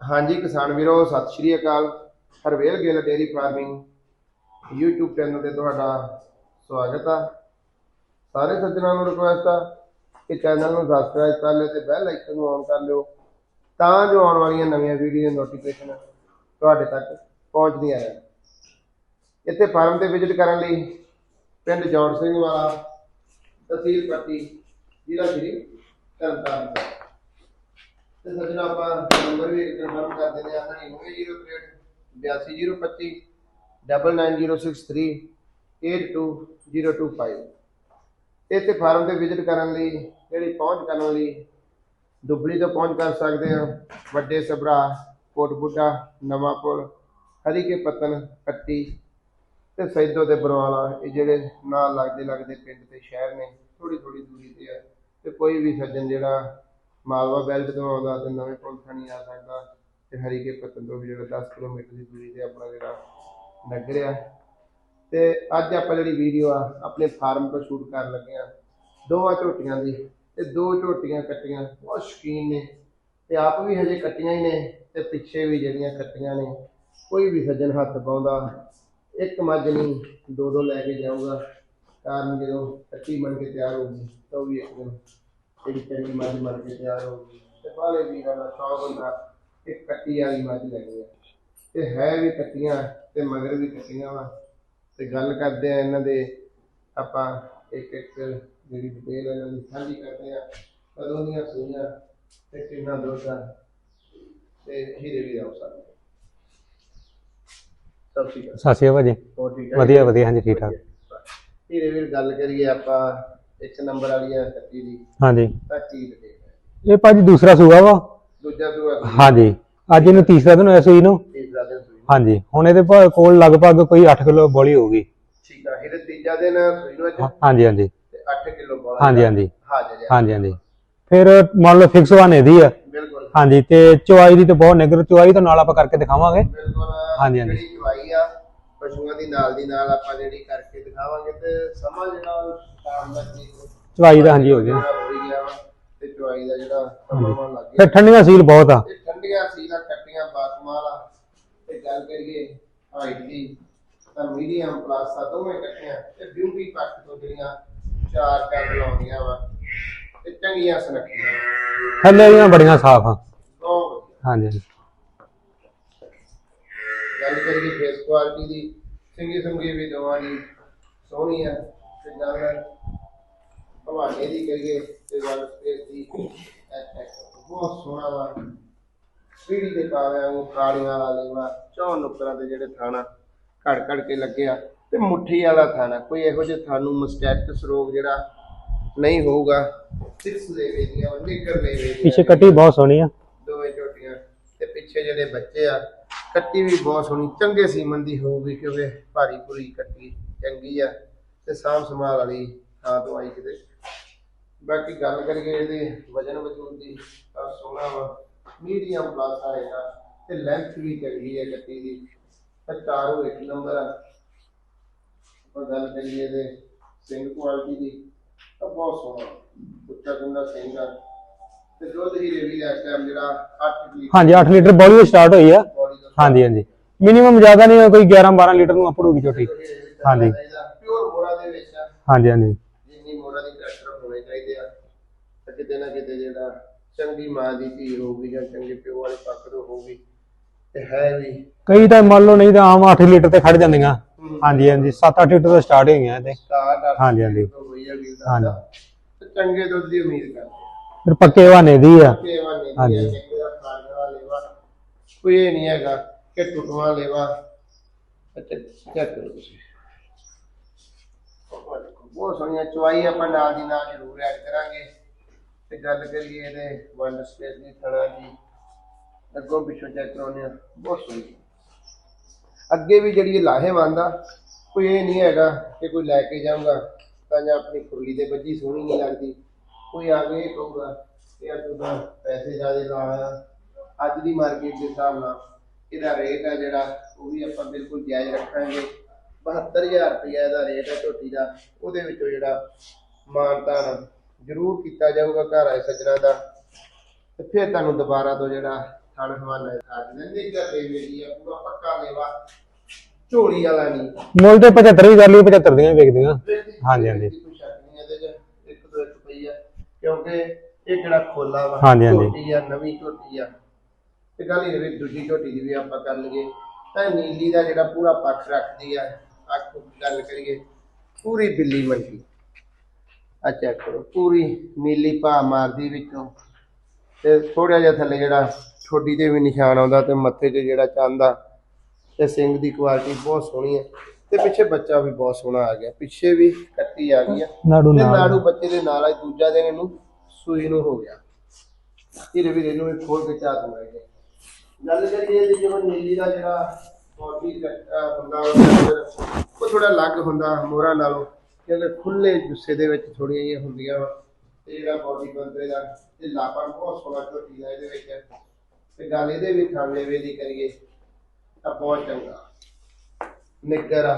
ਹਾਂਜੀ, ਕਿਸਾਨ ਵੀਰੋ, ਸਤਿ ਸ਼੍ਰੀ ਅਕਾਲ। Harvel Gill dairy farming YouTube channel ਤੇ ਤੁਹਾਡਾ ਸਵਾਗਤ ਆ। ਸਾਰੇ ਸੱਜਣਾਂ ਨੂੰ ਰਿਕੁਐਸਟ ਆ ਕਿ ਚੈਨਲ ਨੂੰ ਸਬਸਕ੍ਰਾਈਬ ਕਰ ਲਿਓ ਤੇ ਬੈਲ ਆਈਕਨ ਨੂੰ ਔਨ ਕਰ ਲਿਓ ਤਾਂ ਜੋ ਆਉਣ ਵਾਲੀਆਂ ਨਵੀਆਂ ਵੀਡੀਓ ਨੋਟੀਫਿਕੇਸ਼ਨ ਤੁਹਾਡੇ ਤੱਕ ਪਹੁੰਚਦੀਆਂ ਰਹਿਣ। ਇੱਥੇ ਫਾਰਮ ਤੇ ਵਿਜ਼ਿਟ ਕਰਨ ਲਈ ਪਿੰਡ ਜੌੜ ਸਿੰਘ ਵਾਲਾ, ਤਹਿਸੀਲ ਪੱਟੀ, ਜ਼ਿਲ੍ਹਾ ਸ਼੍ਰੀ ਤਰਨਤਾਰਨ। ਤੇ ਸੱਜਣਾ ਆਪਾਂ ਨੰਬਰ ਵੀ ਕਨਫਰਮ ਕਰ ਦਿੰਦੇ ਆ 9903 82025 99063 82025 ਇੱਥੇ ਫਾਰਮ ਤੇ ਵਿਜ਼ਿਟ ਕਰਨ ਲਈ, ਜਿਹੜੀ ਪਹੁੰਚ ਕਰਨ ਲਈ ਦੁਬਲੀ ਤੋਂ ਪਹੁੰਚ ਕਰ ਸਕਦੇ ਆ। ਵੱਡੇ ਸਭਰਾ, ਕੋਟ ਬੁੱਢਾ, ਨਵਾਂ ਹਰੀਕੇ ਪਤਨ, ਕੱਟੀ ਤੇ ਸੈਦੋ ਤੇ ਬਰਵਾਲਾ, ਇਹ ਜਿਹੜੇ ਨਾਲ ਲੱਗਦੇ ਲੱਗਦੇ ਪਿੰਡ ਤੇ ਸ਼ਹਿਰ ਨੇ ਥੋੜੀ ਥੋੜੀ ਦੂਰੀ ਤੇ ਆ। ਤੇ ਕੋਈ ਵੀ ਸੱਜਣ ਜਿਹੜਾ ਮਾਲਵਾ ਬੈਲਟ ਤੋਂ ਆਉਂਦਾ ਤੇ ਨਵੇਂ ਪੁਲ ਥਾਣੀ ਆ ਸਕਦਾ ਤੇ ਹਰੀਕੇ ਪਤਨ ਤੋਂ ਵੀ ਜਿਹੜਾ 10 ਕਿਲੋਮੀਟਰ ਦੀ ਦੂਰੀ ਤੇ ਆਪਣਾ ਜਿਹੜਾ ਨਗਰ ਆ। ਤੇ ਅੱਜ ਆਪਾਂ ਜਿਹੜੀ ਵੀਡੀਓ ਆ, ਆਪਣੇ ਫਾਰਮ ਤੋਂ ਸ਼ੂਟ ਕਰਨ ਲੱਗੇ ਆ। ਦੋਵਾਂ ਝੋਟੀਆਂ ਦੀ ਤੇ ਦੋ ਝੋਟੀਆਂ ਕੱਟੀਆਂ, ਬਹੁਤ ਸ਼ੌਕੀਨ ਨੇ। ਤੇ ਆਪ ਵੀ ਹਜੇ ਕੱਟੀਆਂ ਹੀ ਨੇ ਤੇ ਪਿੱਛੇ ਵੀ ਜਿਹੜੀਆਂ ਕੱਟੀਆਂ ਨੇ, ਕੋਈ ਵੀ ਸੱਜਣ ਹੱਥ ਪਾਉਂਦਾ, ਇੱਕ ਮੱਝ ਨਹੀਂ, ਦੋ ਦੋ ਲੈ ਕੇ ਜਾਊਗਾ। ਕਾਰਨ ਜਦੋਂ ਕੱਟੀ ਬਣ ਕੇ ਤਿਆਰ ਹੋਊਗੀ, ਤਾਂ ਉਹ ਵੀ ਇੱਕ ਦਿਨ ਜਿਹੜੀ ਚੰਗੀ ਮੱਝ ਬਣ ਕੇ ਤਿਆਰ ਹੋਊਗੀ ਤੇ ਬਾਲੇ ਵੀਰਾਂ ਦਾ ਸ਼ੌਕ ਹੁੰਦਾ ਕਿ ਕੱਟੀ ਵਾਲੀ ਮੱਝ ਲੈਣੀ ਆ। ਤੇ ਹੈ ਵੀ ਕੱਟੀਆਂ ਤੇ ਮਗਰ ਵੀ ਕੱਟੀਆਂ ਵਾ। ਤੇ ਗੱਲ ਕਰਦੇ ਆ ਇਹਨਾਂ ਦੇ। ਆਪਾਂ ਇੱਕ ਇੱਕ ਜਿਹੜੀ ਡਿਟੇਲ ਇਹਨਾਂ ਦੀ ਸਾਂਝੀ ਕਰਦੇ ਆ। ਕਦੋਂ ਦੀਆਂ ਸੂਈਆਂ ਤੇ ਕਿੰਨਾ ਦੁੱਧ ਆ। ਤੇ ਹੀਰੇ ਵੀ ਆਉ ਸਕਦੇ ਸਭ ਠੀਕ ਹੈ ਸਤਿ ਸ਼੍ਰੀ ਅਕਾਲ ਜੀ। ਹੋਰ ਠੀਕ ਹੈ ਵਧੀਆ ਵਧੀਆ ਹਾਂਜੀ ਠੀਕ ਠਾਕ। ਹੀਰੇ ਵੀਰ ਗੱਲ ਕਰੀਏ ਆਪਾਂ ਇੱਕ ਨੰਬਰ ਵਾਲੀ ਆ ਕੱਟੀ ਦੀ। ਹਾਂਜੀ। ਤਾਂ ਇਹ ਭਾਜੀ ਦੂਸਰਾ ਸੂਆ ਵਾ। ਦੂਜਾ ਸੂਆ ਹਾਂਜੀ। ਅੱਜ ਇਹਨੂੰ ਤੀਸਰਾ ਦਿਨ ਹੋਇਆ ਸੂਈ ਨੂੰ। ਤੀਸਰਾ ਦਿਨ ਸੂਈ ਹਾਂਜੀ। ਹੁਣ ਇਹਦੇ ਭਾ- ਕੋਲ ਲਗਭਗ ਕੋਈ 8 ਕਿਲੋ ਬੋਲੀ ਹੋਊਗੀ। ਠੀਕ ਆ। ਹੀਰੇ ਤੀਜਾ ਦਿਨ ਸੂਈ ਨੂੰ ਅੱਜ। ਹਾਂ- ਹਾਂਜੀ ਹਾਂਜੀ। ਤੇ 8 ਕਿਲੋ ਬੋਲਾ ਹਾਂਜੀ ਹਾਂਜੀ। ਹਾਜ਼ਰ ਆ। ਹਾਂਜੀ ਹਾਂਜੀ। ਫਿਰ ਮੰਨ ਲਓ ਫਿਕਸ ਵਾਨੇ ਦੀ ਆ। ਬਿਲਕੁਲ। ਹਾਂਜੀ ਤੇ ਚੁਆਈ ਦੀ ਤਾਂ ਬਹੁਤ ਨਿਗਰ ਚੁਆਈ ਤਾਂ ਨਾਲ ਆਪਾਂ ਕਰਕੇ ਦਿਖਾਵਾਂਗੇ। ਬਿਲਕੁਲ। ਹਾਂਜੀ, ਹਾਂਜੀ। ਜਿਹੜੀ ਚਵਾਈ ਆ ਪਸ਼ੂਆਂ ਦੀ ਨਾਲ ਦੀ ਨਾਲ ਆਪਾਂ ਜਿਹੜੀ ਕਰਕੇ ਦਿਖਾਵਾਂਗੇ ਤੇ ਸਮਾਂ ਜਿਹੜਾ ਸ਼ਾਮ ਦਾ ਕੀ ਚੁਆਈ ਦਾ ਹਾਂਜੀ ਹੋ ਗਿਆ। ਹੋ ਤੇ ਚਵਾਈ ਦਾ ਜਿਹੜਾ ਸਮਾਂ ਲੱਗ ਗਿਆ। ਫਿਰ ਠੰਡੀਆਂ ਸੀਲ ਬਹੁਤ ਆ। ਤੇ ਠੰਡੀਆਂ ਸੀਲਾ ਕੱਟੀਆਂ ਬਾਤਮਾਲਾ ਤੇ ਗੱਲ ਕਰੀਏ ਹਾਈਟ ਦੀ ਤਾਂ ਮੀਡੀਅਮ ਪਲੱਸ ਆ ਦੋਵੇਂ ਕੱਟੀਆਂ ਤੇ ਬਿਊਟੀ ਪੱਖ ਤੋਂ ਜਿਹੜੀਆਂ ਚਾਰ ਟੈਗ ਲਾਉਂਦੀਆਂ ਵਾ ਤੇ ਚੰਗੀਆਂ ਸੁਨੱਖੀਆਂ। ਥੱਲੇ ਦੀਆਂ ਬੜੀਆਂ ਸਾਫ਼ ਆ। ਬਹੁਤ ਵਧੀਆ। ਹਾਂਜੀ ਹਾਂਜੀ। ਗੱਲ ਕਰੀਏ ਫੇਸ ਕੁਆਲਿਟੀ ਦੀ ਸਿੰਗੀ ਸੰਗੀ ਵੀ ਦੋਵਾਂ ਦੀ ਸੋਹਣੀ ਆ ਤੇ ਗੱਲ ਹਵਾਨੇ ਦੀ ਕਰੀਏ ਤੇ ਗੱਲ ਸਪੇਸ ਦੀ ਬਹੁਤ ਸੋਹਣਾ ਵਾ। ਪੀੜੀ ਦੇ ਪਾਵਿਆਂ ਨੂੰ ਕਾਲੀਆਂ ਵਾਲਾ ਲੇਵਾ ਚੌਂ ਨੁਕਰਾਂ ਦੇ ਜਿਹੜੇ ਥਾਣਾ ਘੜ ਘੜ ਕੇ ਲੱਗਿਆ ਤੇ ਮੁੱਠੀ ਵਾਲਾ ਥਾਣਾ ਕੋਈ ਇਹੋ ਜਿਹੇ ਥਾਨੂੰ ਮਸਟੈਟਸ ਰੋਗ ਜਿਹੜਾ ਨਹੀਂ ਹੋਊਗਾ। ਸਿਕਸ ਦੇ ਵੇਦੀਆਂ ਨਿਕਰ ਵੇਦੀਆਂ ਪਿੱਛੇ ਕੱਟੀ ਬਹੁਤ ਸੋਹਣੀ ਆ। ਦੋਵੇਂ ਝੋਟੀਆਂ ਤੇ ਪਿੱਛੇ ਜਿਹੜੇ ਬੱਚੇ ਆ ਕੱਟੀ ਵੀ ਬਹੁਤ ਸੋਹਣੀ, ਚੰਗੇ ਸੀਮਨ ਦੀ ਹੋਊਗੀ ਕਿਉਂਕਿ ਭਾਰੀ ਭੂਰੀ ਕੱਟੀ ਚੰਗੀ ਆ ਤੇ ਸਾਂਭ ਸੰਭਾਲ ਵਾਲੀ ਥਾਂ ਤੋਂ ਆਈ ਕਿਤੇ। ਬਾਕੀ ਗੱਲ ਕਰੀਏ ਇਹਦੇ ਵਜਨ ਵਜੂਨ ਦੀ, ਤਾਂ ਸੋਹਣਾ ਵਾ ਮੀਡੀਅਮ ਪਲੱਸ ਆਏਗਾ ਤੇ ਲੈਂਥ ਵੀ ਚੰਗੀ ਹੈ ਕੱਟੀ ਦੀ, ਤੇ ਚਾਰੋਂ ਇੱਕ ਨੰਬਰ ਆ। ਆਪਾਂ ਗੱਲ ਕਰੀਏ ਇਹਦੇ ਸਿੰਗ ਕੁਆਲਿਟੀ ਦੀ, ਤਾਂ ਬਹੁਤ ਸੋਹਣਾ, ਉੱਚਾ ਗੁੰਦਾ ਸਿੰਘ ਆ। ਤੇ ਦੁੱਧ ਹੀ ਰੇਵੀ ਇਸ ਟਾਈਮ ਜਿਹੜਾ 8 ਲੀਟਰ ਹਾਂਜੀ 8 ਲੀਟਰ ਬੋਲੀ ਸਟਾਰਟ ਹੋਈ ਆ। ਹਾਂਜੀ ਹਾਂਜੀ। ਮਿਨੀਮਮ ਜ਼ਿਆਦਾ ਨਹੀਂ ਕੋਈ 11 12 ਲੀਟਰ ਨੂੰ ਆਪੜੂਗੀ ਝੋਟੀ ਹਾਂਜੀ ਪਿਓਰ ਮੋੜਾ ਦੇ ਵਿੱਚ ਆ ਹਾਂਜੀ ਹਾਂਜੀ। ਜਿੰਨੀ ਮੋੜਾ ਦੀ ਕਰੈਕਟਰ ਹੋਣੇ ਚਾਹੀਦੇ ਆ ਤੇ ਕਿਤੇ ਨਾ ਕਿਤੇ ਜਿਹੜਾ ਚੰਗੀ ਮਾਂ ਦੀ ਧੀ ਹੋਊਗੀ ਜਾਂ ਚੰਗੇ ਪਿਓ ਵਾਲੇ ਪੱਖ ਤੋਂ ਹੋਊਗੀ ਤੇ ਹੈ ਵੀ। ਕਈ ਤਾਂ ਮੰਨ ਲਓ ਨਹੀਂ ਤਾਂ ਆਮ 8 ਲੀਟਰ ਤੇ ਖੜ ਜਾਂਦੀਆਂ। ਹਾਂਜੀ ਹਾਂਜੀ 7-8 ਲੀਟਰ ਤੋਂ ਸਟਾਰਟ ਹੋਈਆਂ ਤੇ। ਹਾਂਜੀ, ਹਾਂਜੀ। ਹਾਂਜੀ। ਚੰਗੇ ਦੁੱਧ ਦੀ ਉਮੀਦ ਕਰਦੇ ਫਿਰ ਪੱਕੇ ਹਵਾਨੇ ਦੀ ਆ। ਹਾਂਜੀ। ਹੈ ਚੰਗੇ ਦਾ ਲੇਵਾ ਕੋਈ ਇਹ ਨਹੀਂ ਹੈਗਾ ਕਿ ਟੁੱਟਵਾ ਲੇਵਾ ਅੱਛਾ ਚੈੱਕ ਕਰੋ ਤੁਸੀਂ? ਬਹੁਤ ਸੋਹਣੀਆਂ ਚਵਾਈ ਆਪਾਂ ਨਾਲ ਦੀ ਨਾਲ ਜ਼ਰੂਰ ਐਡ ਕਰਾਂਗੇ। ਤੇ ਗੱਲ ਕਰੀਏ ਇਹਦੇ ਵੰਡ ਸਪੇਸ ਦੀ, ਥਣਾ ਦੀ। ਅੱਗੋਂ ਪਿੱਛੋਂ ਚੈੱਕ ਕਰਾਉਂਦੇ ਆ ਬਹੁਤ ਸੋਹਣੀ। ਅੱਗੇ ਵੀ ਜਿਹੜੀ ਲਾਹੇਵੰਦ ਆ, ਕੋਈ ਇਹ ਨਹੀਂ ਹੈਗਾ ਕਿ ਕੋਈ ਲੈ ਕੇ ਜਾਊਗਾ, ਤਾਂ ਜਾਂ ਆਪਣੀ ਖੁਰਲੀ ਦੇ ਵੱਜੀ ਸੋਹਣੀ ਨਹੀਂ ਲੱਗਦੀ। ਕੋਈ ਆ ਕੇ ਇਹ ਕਹੂਗਾ ਕਿ ਆ ਤੂੰ ਤਾਂ ਪੈਸੇ ਜ਼ਿਆਦਾ ਲਾ। ਅੱਜ ਦੀ ਮਾਰਕੀਟ ਦੇ ਹਿਸਾਬ ਨਾਲ ਇਹਦਾ ਰੇਟ ਆ ਜਿਹੜਾ ਉਹ ਵੀ ਆਪਾਂ ਬਿਲਕੁਲ ਜਾਇਜ਼ ਰੱਖਾਂਗੇ। 72000 ਰੁਪਇਆ ਇਹਦਾ ਰੇਟ ਹੈ ਝੋਟੀ ਦਾ ਉਹਦੇ ਵਿੱਚੋਂ ਜਿਹੜਾ ਮਾਨਤਾਨ ਜ਼ਰੂਰ ਕੀਤਾ ਜਾਊਗਾ ਘਰ ਆਏ ਸੱਜਣਾ ਦਾ। ਤੇ ਫਿਰ ਤੁਹਾਨੂੰ ਦੁਬਾਰਾ ਤੋਂ ਜਿਹੜਾ ਥਣ ਹਵਾਨਾ ਸਾਜ ਨੇ ਨਿੱਗਰ ਦੇ ਵੇਲੀ ਆ ਪੂਰਾ ਪੱਕਾ ਲੇਵਾ ਝੋਲੀ ਵਾਲਾ ਨਹੀਂ। ਮੁੱਲ ਤੇ 75 ਵੀ ਕਰ ਲਈ 75 ਦੀਆਂ ਵੇਚਦੀਆਂ ਹਾਂਜੀ, ਹਾਂਜੀ। ਕੋਈ ਸ਼ੱਕ ਨਹੀਂ ਇਹਦੇ ਚ ਇੱਕ ਦੋ ਇੱਕ ਪਈ ਆ। ਕਿਉਂਕਿ ਇਹ ਕਿਹੜਾ ਖੋਲਾ ਵਾ ਹਾਂਜੀ, ਹਾਂਜੀ। ਝੋਟੀ ਆ ਨਵੀਂ ਝੋਟੀ ਆ। ਤੇ ਗੱਲ ਇਹ ਵੀ ਦੂਜੀ ਝੋਟੀ ਦੀ ਵੀ ਆਪਾਂ ਕਰ ਲਈਏ। ਤਾਂ ਨੀਲੀ ਦਾ ਜਿਹੜਾ ਪੂਰਾ ਪੱਖ ਰੱਖਦੀ ਆ ਅੱਖ ਗੱਲ ਕਰੀਏ ਪੂਰੀ ਬਿੱਲੀ ਮੰਗੀ ਆ ਚੈੱਕ ਕਰੋ ਪੂਰੀ ਨੀਲੀ ਭਾ ਮਾਰਦੀ ਵਿੱਚੋਂ। ਤੇ ਥੋੜਾ ਜਿਹਾ ਥੱਲੇ ਜਿਹੜਾ ਠੋਡੀ ਤੇ ਵੀ ਨਿਸ਼ਾਨ ਆਉਂਦਾ ਤੇ ਮੱਥੇ 'ਤੇ ਜਿਹੜਾ ਚੰਦਾ ਤੇ ਸਿੰਘ ਦੀ ਕੁਆਲਿਟੀ ਬਹੁਤ ਸੋਹਣੀ ਹੈ ਤੇ ਪਿੱਛੇ ਬੱਚਾ ਵੀ ਬਹੁਤ ਸੋਹਣਾ ਆ ਗਿਆ ਪਿੱਛੇ ਵੀ ਕੱਟੀ ਆ ਗਈ ਆ। ਨਾੜੂ ਤੇ ਨਾੜੂ ਬੱਚੇ ਦੇ ਨਾਲ ਆ ਦੂਜਾ ਦਿਨ ਇਹਨੂੰ ਸੂਈ ਨੂੰ ਹੋ ਗਿਆ। ਧੀਰੇ ਵੀ ਇਹਨੂੰ ਵੀ ਖੋਲ ਕੇ ਚਾਹ ਦੂੰਗਾ ਗੱਲ ਕਰੀਏ ਇਹਦੀ ਜਿਵੇਂ ਨੀਲੀ ਦਾ ਜਿਹੜਾ ਬੋਡੀ ਹੁੰਦਾ ਉਹਦੇ ਉਹ ਥੋੜਾ ਅਲੱਗ ਹੁੰਦਾ ਮੋਹਰਾਂ ਨਾਲੋਂ, ਕਿਉਂਕਿ ਖੁੱਲੇ ਜੁੱਸੇ ਦੇ ਵਿੱਚ ਥੋੜੀਆਂ ਜਿਹੀਆਂ ਹੁੰਦੀਆਂ ਵਾ। ਤੇ ਜਿਹੜਾ ਬੋਡੀ ਬੰਦੇ ਦਾ ਤੇ ਲਾਪਾ ਬਹੁਤ ਸੋਹਣਾ ਝੋਟੀ ਦਾ ਇਹਦੇ ਵਿੱਚ। ਤੇ ਗੱਲ ਇਹਦੇ ਵੀ ਖਾਣੇ ਵੇ ਦੀ ਕਰੀਏ, ਤਾਂ ਬਹੁਤ ਚੰਗਾ। ਨਿੱਗਰ ਆ,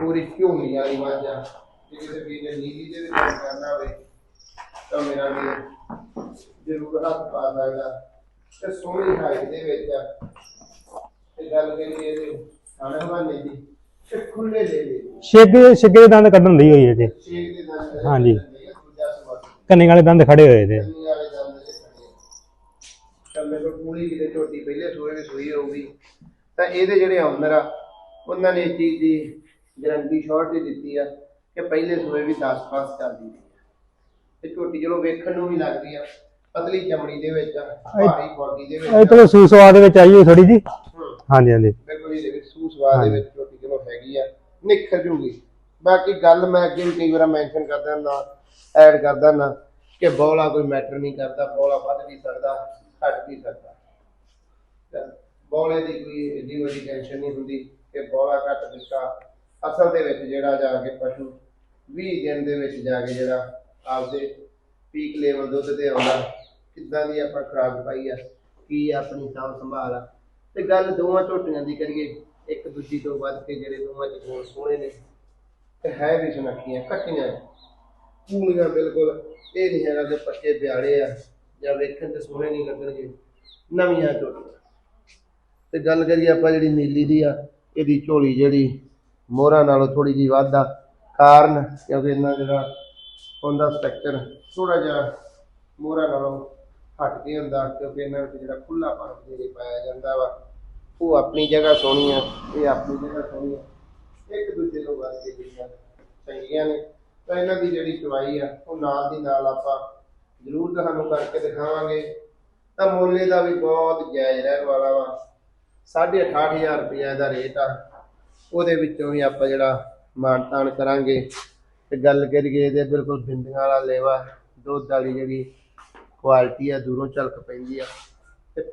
ਪੂਰੀ ਝੂਮੀ ਵਾਲੀ ਵਾਜਾ। ਜੇ ਕਿਸੇ ਵੀ ਨੇ ਨੀਲੀ ਦੇ ਵਿੱਚ ਕੰਮ ਕਰਨਾ ਹੋਵੇ, ਤਾਂ ਮੇਰਾ ਵੀ ਜ਼ਰੂਰ ਹੱਥ ਪਾ ਸਕਦਾ। ਤੇ ਸੋਹਣੀ ਹਾਈਟ ਦੇ ਵਿੱਚ ਆ। ਤੇ ਗੱਲ ਕਰੀਏ ਇਹਦੇ ਖਾਣੇ ਬਣੇ ਦੀ ਤੇ ਖੁੱਲੇ ਛਿੱਗੇ ਛਿੱਗੇ ਦੇ ਦੰਦ ਕੱਢਣ ਦੀ ਹੋਈ ਹੈ ਜੀ। ਸ਼ੇਕ ਦੇ ਨਾਲ ਹਾਂਜੀ। ਕੰਨੇ ਵਾਲੇ ਦੰਦ ਖੜੇ ਹੋਏ ਦੰਦ ਦੇ ਤਾਂ ਕੋਲ ਪੂਰੀ ਕਿਤੇ ਝੋਟੀ ਪਹਿਲੇ ਸੂਏ ਵੀ ਸੂਈ ਹੋਊਗੀ। ਤਾਂ ਇਹਦੇ ਜਿਹੜੇ ਆਨਰ ਆ ਉਹਨਾਂ ਨੇ ਇਸ ਚੀਜ਼ ਦੀ ਗਰੰਟੀ ਸ਼ਾਰਟ ਹੀ ਦਿੱਤੀ ਆ ਕਿ ਪਹਿਲੇ ਸੂਏ ਵੀ 10 ਪਾਸ ਚੱਲਦੀ ਹੈ ਤੇ ਝੋਟੀ ਚਲੋ ਵੇਖਣ ਨੂੰ ਵੀ ਲੱਗਦੀ ਆ ਪਤਲੀ ਚਮੜੀ ਦੇ ਵਿੱਚ ਭਾਰੀ ਬੋਡੀ ਦੇ ਇਹ ਵਿੱਚ ਤੋਂ ਸੂਸਵਾ ਦੇ ਵਿੱਚ ਆਈ ਹੋਈ ਥੋੜੀ ਜੀ। ਹਾਂਜੀ ਹਾਂਜੀ। ਬਿਲਕੁਲ ਇਹਦੇ ਵਿੱਚ ਸੂ ਸਵਾਦ ਦੇ ਵਿੱਚ ਝੋਟੀ ਚਲੋ ਹੈਗੀ ਆ ਨਿਖਰ ਜੂਗੀ। ਬਾਕੀ ਗੱਲ ਮੈਂ ਅੱਗੇ ਵੀ ਕਈ ਵਾਰ ਮੈਂਸ਼ਨ ਕਰਦਾ ਨਾ ਐਡ ਕਰਦਾ ਨਾ ਕਿ ਬੌਲਾ ਕੋਈ ਮੈਟਰ ਨਹੀਂ ਕਰਦਾ ਬੌਲਾ ਵੱਧ ਵੀ ਸਕਦਾ ਘਟ ਵੀ ਸਕਦਾ। ਬੌਲੇ ਦੀ ਕੋਈ ਏਡੀ ਵੱਡੀ ਟੈਨਸ਼ਨ ਨਹੀਂ ਹੁੰਦੀ ਕਿ ਬੌਲਾ ਘਟ ਦਿੱਤਾ। ਅਸਲ ਦੇ ਵਿੱਚ ਜਿਹੜਾ ਜਾ ਕੇ ਪਸ਼ੂ 20 ਦਿਨ ਦੇ ਵਿੱਚ ਜਾ ਕੇ ਜਿਹੜਾ ਆਪਦੇ ਪੀਕ ਲੈਵਲ ਦੁੱਧ ਤੇ ਆਉਂਦਾ ਕਿੱਦਾਂ ਦੀ ਆਪਾਂ ਖੁਰਾਕ ਪਾਈ ਆ, ਕੀ ਆਪਣੀ ਸਾਂਭ ਸੰਭਾਲ ਆ। ਤੇ ਗੱਲ ਦੋਵਾਂ ਝੋਟੀਆਂ ਦੀ ਕਰੀਏ, ਇੱਕ ਦੂਜੀ ਤੋਂ ਵੱਧ ਕੇ ਜਿਹੜੇ ਦੋਵਾਂ ਚ ਗੁਣ ਸੋਹਣੇ ਨੇ, ਤੇ ਹੈ ਵੀ ਸੁਨੱਖੀਆਂ ਕੱਟੀਆਂ ਪੂਰੀਆਂ ਬਿਲਕੁਲ, ਇਹ ਨਹੀਂ ਹੈਗਾ ਕਿ ਪੱਕੇ ਬਿਆੜੇ ਆ, ਜਾਂ ਵੇਖਣ ਤੇ ਸੋਹਣੇ ਨਹੀਂ ਲੱਗਣਗੇ, ਨਵੀਆਂ ਝੋਟੀਆਂ। ਤੇ ਗੱਲ ਕਰੀਏ ਆਪਾਂ ਜਿਹੜੀ ਨੀਲੀ ਦੀ ਆ, ਇਹਦੀ ਝੋਲੀ ਜਿਹੜੀ ਮੋਹਰਾਂ ਨਾਲੋਂ ਥੋੜੀ ਜੀ ਵੱਧ ਆ, ਕਾਰਨ ਕਿਉਂਕਿ ਇਹਨਾਂ ਜਿਹੜਾ ਹੁੰਦਾ ਸਟਰਕਚਰ ਥੋੜਾ ਜਿਹਾ ਮੋਹਰਾਂ ਨਾਲੋਂ ਹਟ ਕੇ ਹੁੰਦਾ, ਕਿਉਂਕਿ ਇਹਨਾਂ ਵਿੱਚ ਜਿਹੜਾ ਖੁੱਲਾ ਪਣ ਜਿਹੜੇ ਪਾਇਆ ਜਾਂਦਾ ਵਾ, ਉਹ ਆਪਣੀ ਜਗ੍ਹਾ ਸੋਹਣੀ ਆ, ਇਹ ਆਪਣੀ ਜਗ੍ਹਾ ਸੋਹਣੀ ਆ। ਇੱਕ ਦੂਜੇ ਤੋਂ ਵੱਧ ਕੇ ਜਿਹੜੀਆਂ ਚੰਗੀਆਂ ਨੇ, ਤਾਂ ਇਹਨਾਂ ਦੀ ਜਿਹੜੀ ਚਵਾਈ ਆ, ਉਹ ਨਾਲ ਦੀ ਨਾਲ ਆਪਾਂ ਜ਼ਰੂਰ ਤੁਹਾਨੂੰ ਕਰਕੇ ਦਿਖਾਵਾਂਗੇ। ਤਾਂ ਮੁੱਲ ਦਾ ਵੀ ਬਹੁਤ ਜਾਇਜ਼ ਰਹਿਣ ਵਾਲਾ ਵਾ 68000 ਰੁਪਏ ਦਾ ਰੇਟ ਆ। ਉਹਦੇ ਵਿੱਚੋਂ ਵੀ ਆਪਾਂ ਜਿਹੜਾ ਮਾਨਤਾਨ ਕਰਾਂਗੇ। ਤੇ ਗੱਲ ਕਰੀਏ ਇਹਦੇ ਬਿਲਕੁਲ ਬਿੰਦੀਆਂ ਵਾਲਾ ਲੇਵਾ, ਦੁੱਧ ਵਾਲੀ ਜਿਹੜੀ ਕੁਆਲਿਟੀ ਆ ਦੂਰੋਂ ਝਲਕ ਪੈਂਦੀ ਆ।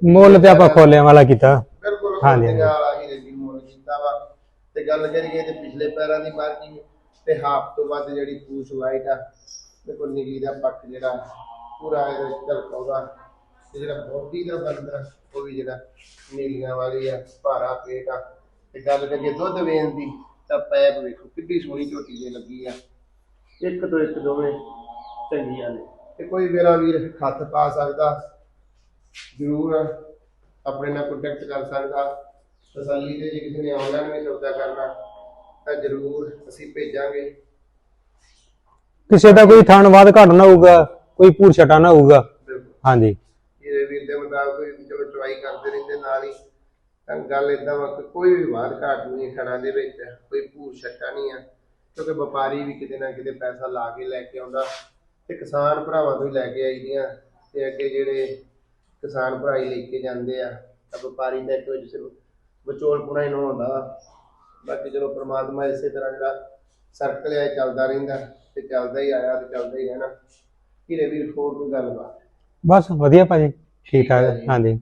ਮੁੱਲ ਤੇ ਆਪਾਂ ਖੋਲਿਆਂ ਵਾਲਾ ਕੀਤਾ। ਬਿਲਕੁਲ ਹਾਂਜੀ, ਬਿੰਦੀਆਂ ਵਾਲਾ ਹੀ ਰੇਡੀ ਮੁੱਲ ਕੀਤਾ ਵਾ। ਤੇ ਗੱਲ ਕਰੀਏ ਤੇ ਪਿਛਲੇ ਪੈਰਾਂ ਦੀ ਮਾਰਕਿੰਗ ਤੇ ਹਾਫ ਤੋਂ ਵੱਧ ਜਿਹੜੀ ਪੂਛ ਵਾਈਟ ਆ ਬਿਲਕੁਲ ਨੀਲੀ ਦਾ ਪੱਖ ਜਿਹੜਾ ਪੂਰਾ ਇਹਦੇ ਵਿੱਚ ਝਲਕਾਉਂਦਾ ਤੇ ਜਿਹੜਾ ਬੋਡੀ ਦਾ ਬੰਦਾ ਉਹ ਵੀ ਜਿਹੜਾ ਨੀਲੀਆਂ ਵਾਲੀ ਆ ਭਾਰਾ ਪੇਟ ਆ। ਤੇ ਗੱਲ ਕਰੀਏ ਦੁੱਧ ਵੇਨ ਦੀ ਤਾਂ ਪੈਪ ਵੇਖੋ ਕਿੱਡੀ ਸੋਹਣੀ ਝੋਟੀ ਦੇ ਲੱਗੀ ਆ। ਇੱਕ ਤੋਂ ਇੱਕ ਦੋਵੇਂ ਚੰਗੀਆਂ ਨੇ। ਤੇ ਕੋਈ ਮੇਰਾ ਵੀਰ ਹੱਥ ਪਾ ਸਕਦਾ ਜ਼ਰੂਰ ਆਪਣੇ ਨਾਲ ਕੰਟੈਕਟ ਕਰ ਸਕਦਾ। ਤਸੱਲੀ ਤੇ ਜੇ ਕਿਸੇ ਨੇ ਆਨਲਾਈਨ ਵੀ ਸੌਦਾ ਕਰਨਾ ਤਾਂ ਜ਼ਰੂਰ ਅਸੀਂ ਭੇਜਾਂਗੇ। ਕਿਸੇ ਦਾ ਕੋਈ ਥਣ ਵਾਦ ਘਟ ਨਾ ਹੋਊਗਾ ਕੋਈ ਪੂਰ ਛਟਾ ਨਾ ਹੋਊਗਾ। ਹਾਂਜੀ। ਇਹਦੇ ਵੀਰ ਦੇ ਮੁਤਾਬਕ ਜਦੋਂ ਚਵਾਈ ਕਰਦੇ ਰਹਿੰਦੇ ਨਾਲ ਹੀ ਤਾਂ ਗੱਲ ਇਦਾਂ ਵਾ ਕਿ ਕੋਈ ਵੀ ਵਾਰ ਘਾਟ ਨਹੀਂ ਖੜਾ ਦੇ ਵਿੱਚ ਕੋਈ ਭੂਰ ਛੱਟਾ ਨਹੀਂ ਆ ਕਿਉਂਕਿ ਵਪਾਰੀ ਵੀ ਕਿਤੇ ਨਾ ਕਿਤੇ ਪੈਸਾ ਲਾ ਕੇ ਲੈ ਕੇ ਆਉਂਦਾ। ਤੇ ਕਿਸਾਨ ਭਰਾਵਾਂ ਤੋਂ ਹੀ ਲੈ ਕੇ ਆਈਦੀਆਂ ਤੇ ਅੱਗੇ ਜਿਹੜੇ ਕਿਸਾਨ ਭਰਾ ਹੀ ਲੈ ਕੇ ਜਾਂਦੇ ਆ ਤਾਂ ਵਪਾਰੀ ਦਾ ਇੱਕ ਵਿੱਚ ਸਿਰਫ ਵਿਚੋਲਪੁਣਾ ਹੀ ਹੁੰਦਾ ਵਾ। ਬਾਕੀ ਚਲੋ ਪ੍ਰਮਾਤਮਾ ਇਸੇ ਤਰ੍ਹਾਂ ਜਿਹੜਾ ਸਰਕਲ ਹੈ ਚੱਲਦਾ ਰਹਿੰਦਾ ਤੇ ਚੱਲਦਾ ਹੀ ਆਇਆ ਤੇ ਚੱਲਦਾ ਹੀ ਰਹਿਣਾ। ਹੀਰੇ ਵੀਰ ਹੋਰ ਕੋਈ ਗੱਲਬਾਤ? ਬਸ ਵਧੀਆ ਭਾਜੀ ਠੀਕ ਜੀ। ਹਾਂਜੀ।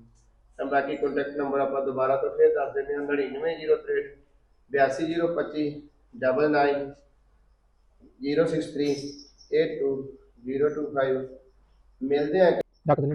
ਤਾਂ ਬਾਕੀ ਕੰਟੈਕਟ ਨੰਬਰ ਆਪਾਂ ਦੁਬਾਰਾ ਤੋਂ ਫੇਰ ਦੱਸ ਦਿੰਦੇ ਹਾਂ 9903 82025 99 063 82 025 ਮਿਲਦੇ ਆ। ਡਾਕਟਰ ਨੇ